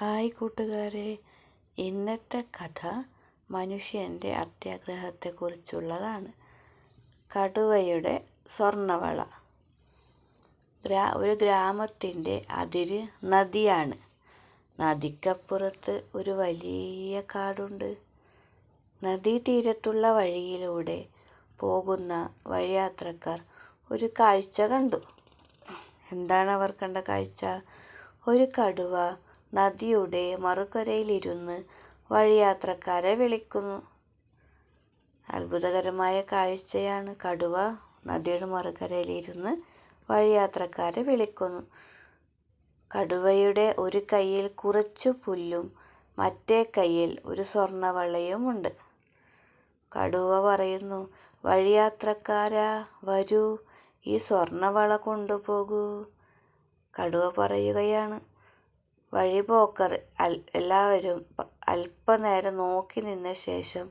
Hi കൂട്ടുകാരെ. ഇന്നത്തെ കഥ മനുഷ്യന്റെ അത്യാഗ്രഹത്തെക്കുറിച്ചുള്ളതാണ്. കടുവയുടെ സ്വർണവള. ഗ്രാ ഒരു ഗ്രാമത്തിന്റെ അതിര് നദിയാണ്. നദിക്കപ്പുറത്ത് ഒരു വലിയ കാടുണ്ട്. നദീതീരത്തുള്ള വഴിയിലൂടെ പോകുന്ന വഴിയാത്രക്കാർ ഒരു കാഴ്ച കണ്ടു. എന്താണ് അവർ കണ്ട കാഴ്ച? ഒരു കടുവ നദിയുടെ മറുകരയിലിരുന്ന് വഴിയാത്രക്കാരെ വിളിക്കുന്നു. അത്ഭുതകരമായ കാഴ്ചയാണ് കടുവ നദിയുടെ മറുകരയിലിരുന്ന് വഴിയാത്രക്കാരെ വിളിക്കുന്നു. കടുവയുടെ ഒരു കയ്യിൽ കുറച്ചു പുല്ലും മറ്റേ കയ്യിൽ ഒരു സ്വർണവളയുമുണ്ട് കടുവ പറയുന്നു വഴിയാത്രക്കാരാ വരൂ ഈ സ്വർണവള കൊണ്ടുപോകൂ. കടുവ പറയുകയാണ് വഴിപോക്കർ എല്ലാവരും അല്പനേരം നോക്കി നിന്ന ശേഷം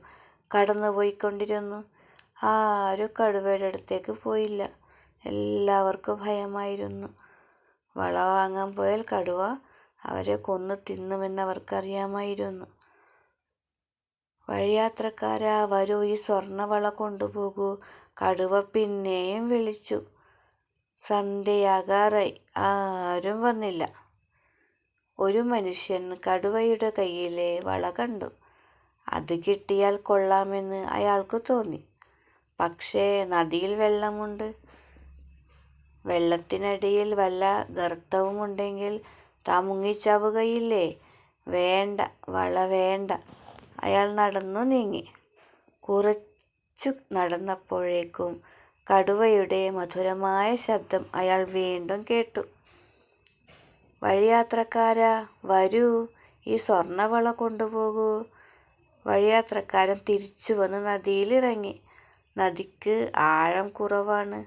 കടന്നുപോയിക്കൊണ്ടിരുന്നു. ആരും കടുവയുടെ അടുത്തേക്ക് പോയില്ല. എല്ലാവർക്കും ഭയമായിരുന്നു. വള വാങ്ങാൻ പോയാൽ കടുവ അവരെ കൊന്നു തിന്നുമെന്നവർക്കറിയാമായിരുന്നു. വഴിയാത്രക്കാരാ വരൂ ഈ സ്വർണവള കൊണ്ടുപോകൂ. കടുവ പിന്നെയും വിളിച്ചു. സന്ധ്യയാകാറായി. ആരും വന്നില്ല. ഒരു മനുഷ്യൻ കടുവയുടെ കയ്യിലെ വള കണ്ടു. അത് കിട്ടിയാൽ കൊള്ളാമെന്ന് അയാൾക്ക് തോന്നി. പക്ഷേ നദിയിൽ വെള്ളമുണ്ട്. വെള്ളത്തിനടിയിൽ വല്ല ഗർത്തവുമുണ്ടെങ്കിൽ താൻ മുങ്ങിച്ചാവുകയില്ലേ വേണ്ട വള വേണ്ട. അയാൾ നടന്നു നീങ്ങി. കുറച്ചു നടന്നപ്പോഴേക്കും കടുവയുടെ മധുരമായ ശബ്ദം അയാൾ വീണ്ടും കേട്ടു. വഴിയാത്രക്കാരാ വരൂ ഈ സ്വർണവള കൊണ്ടുപോകൂ. വഴിയാത്രക്കാരൻ തിരിച്ചു വന്ന് നദിയിലിറങ്ങി. നദിക്ക് ആഴം കുറവാണ്.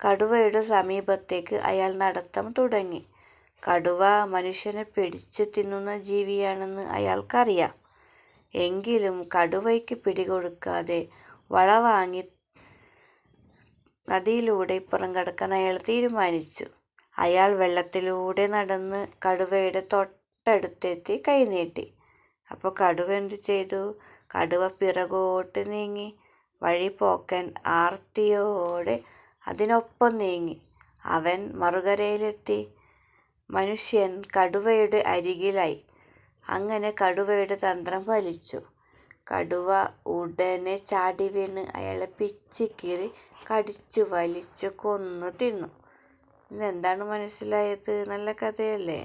കടുവയുടെ സമീപത്തേക്ക് അയാൾ നടത്തം തുടങ്ങി. കടുവ മനുഷ്യനെ പിടിച്ച് തിന്നുന്ന ജീവിയാണെന്ന് അയാൾക്കറിയാം. എങ്കിലും കടുവയ്ക്ക് പിടികൊടുക്കാതെ വള വാങ്ങി നദിയിലൂടെ ഇപ്പുറം കടക്കാൻ അയാൾ തീരുമാനിച്ചു. അയാൾ വെള്ളത്തിലൂടെ നടന്ന് കടുവയുടെ തൊട്ടടുത്തെത്തി കൈനീട്ടി അപ്പോൾ കടുവ എന്ത് ചെയ്തു? കടുവ പിറകോട്ട് നീങ്ങി വഴി വഴിപോക്കൻ ആർത്തിയോടെ അതിനൊപ്പം നീങ്ങി. അവൻ മറുകരയിലെത്തി. മനുഷ്യൻ കടുവയുടെ അരികിലായി. അങ്ങനെ കടുവയുടെ തന്ത്രം ഫലിച്ചു. കടുവ ഉടനെ ചാടി വീണ് അയാളെ പിച്ചിക്കീറി കടിച്ചു വലിച്ചു കൊന്നു തിന്നു. ഇതെന്താണ് മനസ്സിലായത്? നല്ല കഥയല്ലേ?